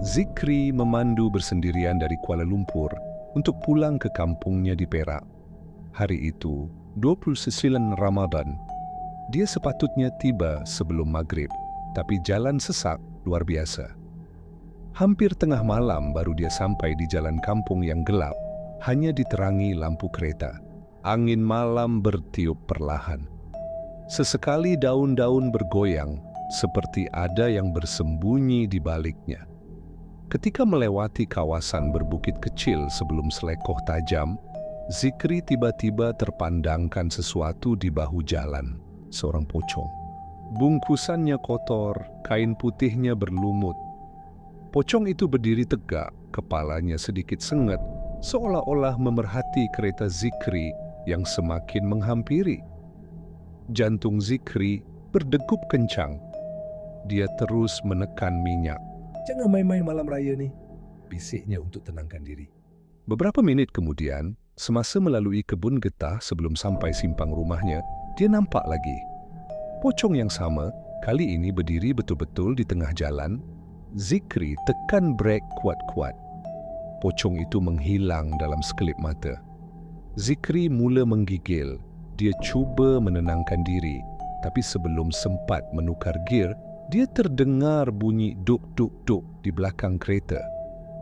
Zikri memandu bersendirian dari Kuala Lumpur untuk pulang ke kampungnya di Perak. Hari itu, 29 Ramadan. Dia sepatutnya tiba sebelum maghrib, tapi jalan sesak luar biasa. Hampir tengah malam baru dia sampai di jalan kampung yang gelap, hanya diterangi lampu kereta. Angin malam bertiup perlahan. Sesekali daun-daun bergoyang, seperti ada yang bersembunyi di baliknya. Ketika melewati kawasan berbukit kecil sebelum selekoh tajam, Zikri tiba-tiba terpandangkan sesuatu di bahu jalan, seorang pocong. Bungkusannya kotor, kain putihnya berlumut. Pocong itu berdiri tegak, kepalanya sedikit sengat, seolah-olah memerhati kereta Zikri yang semakin menghampiri. Jantung Zikri berdegup kencang. Dia terus menekan minyak. Jangan main-main malam raya ni. Bisiknya untuk tenangkan diri. Beberapa minit kemudian, semasa melalui kebun getah sebelum sampai simpang rumahnya, dia nampak lagi. Pocong yang sama, kali ini berdiri betul-betul di tengah jalan. Zikri tekan brek kuat-kuat. Pocong itu menghilang dalam sekelip mata. Zikri mula menggigil. Dia cuba menenangkan diri. Tapi sebelum sempat menukar gear, dia terdengar bunyi duk-duk-duk di belakang kereta.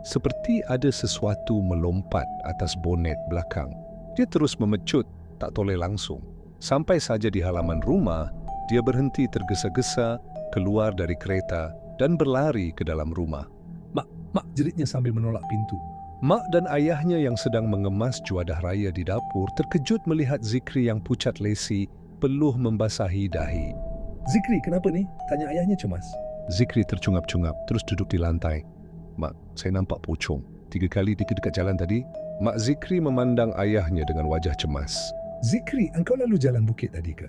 Seperti ada sesuatu melompat atas bonet belakang. Dia terus memecut, tak toleh langsung. Sampai saja di halaman rumah, dia berhenti tergesa-gesa, keluar dari kereta dan berlari ke dalam rumah. Mak, mak jeritnya sambil menolak pintu. Mak dan ayahnya yang sedang mengemas juadah raya di dapur terkejut melihat Zikri yang pucat lesi peluh membasahi dahi. Zikri, kenapa ni? Tanya ayahnya cemas. Zikri tercungap-cungap, terus duduk di lantai. Mak, saya nampak pocong. Tiga kali di dekat jalan tadi, Mak Zikri memandang ayahnya dengan wajah cemas. Zikri, engkau lalu jalan bukit tadi ke?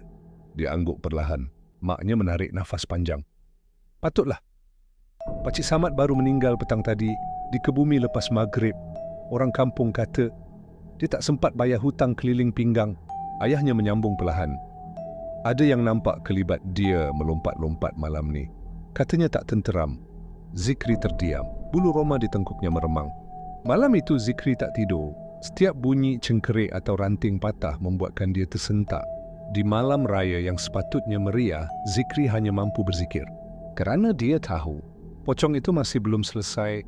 Dia angguk perlahan. Maknya menarik nafas panjang. Patutlah. Pakcik Samad baru meninggal petang tadi di kebumi lepas maghrib. Orang kampung kata dia tak sempat bayar hutang keliling pinggang. Ayahnya menyambung perlahan. Ada yang nampak kelibat dia melompat-lompat malam ni. Katanya tak tenteram. Zikri terdiam. Bulu roma di tengkuknya meremang. Malam itu Zikri tak tidur. Setiap bunyi cengkerik atau ranting patah membuatkan dia tersentak. Di malam raya yang sepatutnya meriah, Zikri hanya mampu berzikir. Kerana dia tahu, pocong itu masih belum selesai